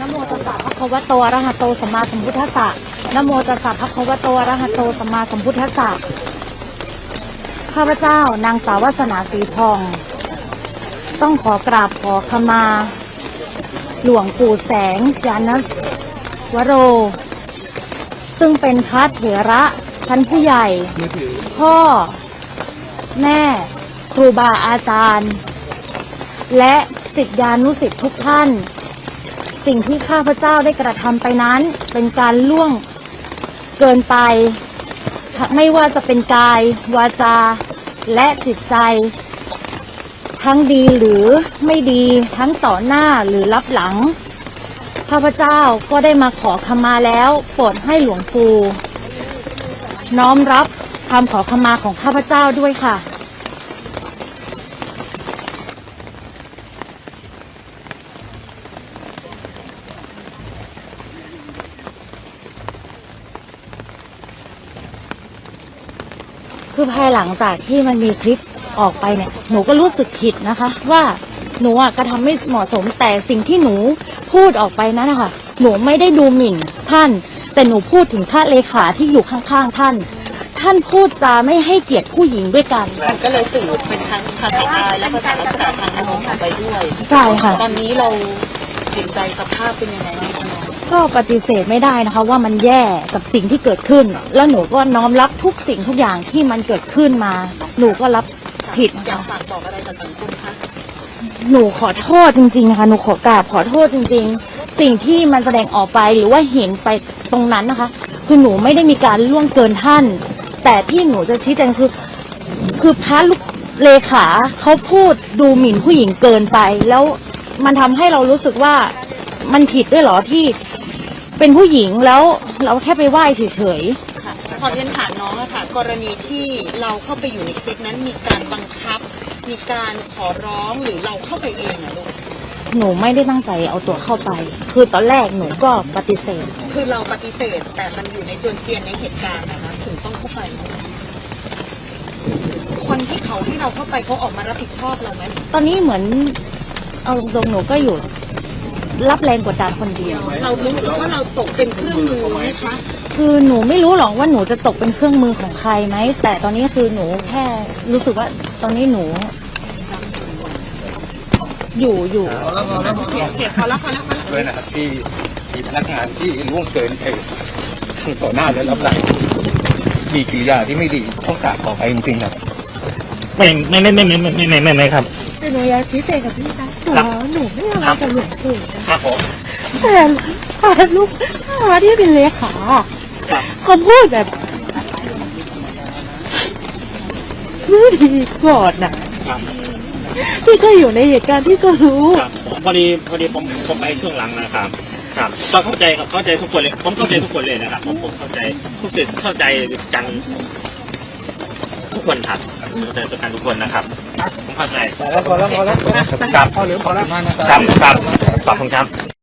นโมตัสสะภะควะโตอระหะโตสัมมาสัมพุทธัสสะนโมตัสสะภะควะโตอระหะโตสัมมาสัมพุทธัสสะข้าพเจ้านางสาววาสนาสีทอง ต้องขอกราบขอขมา หลวงปู่แสงยานวโร ซึ่งเป็นพระเถระชั้นผู้ใหญ่ พ่อ แม่ ครูบาอาจารย์ และสิทธิานุสิทธิทุกท่าน สิ่งที่ข้าพเจ้าได้กระทำไปนั้น เป็นการล่วงเกินไป ไม่ว่าจะเป็นกาย วาจา และจิตใจ ทั้งดีหรือไม่ดีทั้งต่อหน้าหรือรับหลัง ข้าพเจ้าก็ได้มาขอขมาแล้วโปรดให้หลวงปู่น้อมรับคำขอขมาของข้าพเจ้าด้วยค่ะ คือภายหลังจากที่มันมีคลิปออกไปเนี่ย หนูก็รู้สึกผิดนะคะ ว่าหนูอะกระทำไม่เหมาะสมแต่สิ่งที่หนูพูดออกไปนั้นนะคะหนูไม่ได้ดูหมิ่นท่าน แต่หนูพูดถึงท่านเลขาที่อยู่ข้างๆท่าน ท่านพูดจาไม่ให้เกียรติผู้หญิงด้วยกัน มันก็เลยสื่อเป็นทั้งภาษากายและภาษาลักษณะทางอารมณ์ออกไปด้วย ใช่ค่ะ ตอนนี้เราจิตใจสภาพเป็นยังไงบ้างคะน้อง ก็ปฏิเสธไม่ได้นะคะว่ามันแย่กับสิ่งที่เกิดขึ้น แล้วหนูก็น้อมรับทุกสิ่งทุกอย่างที่มันเกิดขึ้นมา หนูก็รับผิดนะอยากคะฝากบอกอะไรกับสังคมคะหนูขอโทษจริงๆนะคะหนูขอกราบขอโทษจริง ๆ สิ่งที่มันแสดงออกไปหรือว่าเห็นไปตรงนั้นนะคะ คือหนูไม่ได้มีการล่วงเกินท่าน แต่ที่หนูจะชี้แจงคือ คือพระลูกเลขาเขาพูดดูหมิ่นผู้หญิงเกินไป แล้วมันทำให้เรารู้สึกว่ามันผิดด้วยเหรอที่ เป็นผู้หญิงแล้วเราแค่ไปไหว้เฉยๆค่ะขอเรียนถามน้องอะค่ะ กรณีที่เราเข้าไปอยู่ในคลิปนั้นมีการบังคับ มีการขอร้องหรือเราเข้าไปเองอะลูกหนูไม่ได้ตั้งใจเอาตัวเข้าไป คือตอนแรกหนูก็ปฏิเสธ คือเราปฏิเสธแต่มันอยู่ในจวนเจียนในเหตุการณ์นะคะถึงต้องเข้าไปคนที่เขาที่เราเข้าไปเขาออกมารับผิดชอบเราไหมตอนนี้เหมือนเอาตรงๆหนูก็อยู่ รับแรงกดดันคนเดียว เรารู้สึกว่าเราตกเป็นเครื่องมือไหมคะคือหนูไม่รู้หรอกว่าหนูจะตกเป็นเครื่องมือของใครไหม แต่ตอนนี้คือหนูแค่รู้สึกว่าตอนนี้หนู อยู่อยู่โอเคโอเคพอแล้วพอแล้วพอแล้วด้วยนะครับที่มีพนักงานที่ล่วงเกินไปต่อหน้าและรับหลังมีกิริยาที่ไม่ดีต้องกราบขอไปจริงๆครับไม่ไม่ไม่ไม่ไม่ไม่ไม่ไม่ไม่ครับแต่หนูอยากชี้แจงกับพี่นะ หนูครับหนูไม่อะไรกับหลวงปู่นะครับผมแต่แต่ลูกค้าที่เป็นเลขาครับเขาพูดแบบไม่ดีก่อนน่ะครับพี่ก็อยู่ในเหตุการณ์ที่ก็รู้ครับผมพอดีพอดีผมผมไปช่วงหลังนะครับ ครับก็เข้าใจครับเข้าใจทุกคนเลยผมเข้าใจทุกคนเลยนะครับผมผมเข้าใจทุกสิ่งเข้าใจกัน ทุกคนครับเข้าใจตัวกันทุกคนนะครับผมเข้าใจพอแล้วพอแล้วพอแล้วครับพอหรือพอแล้วครับครับขอบคุณครับ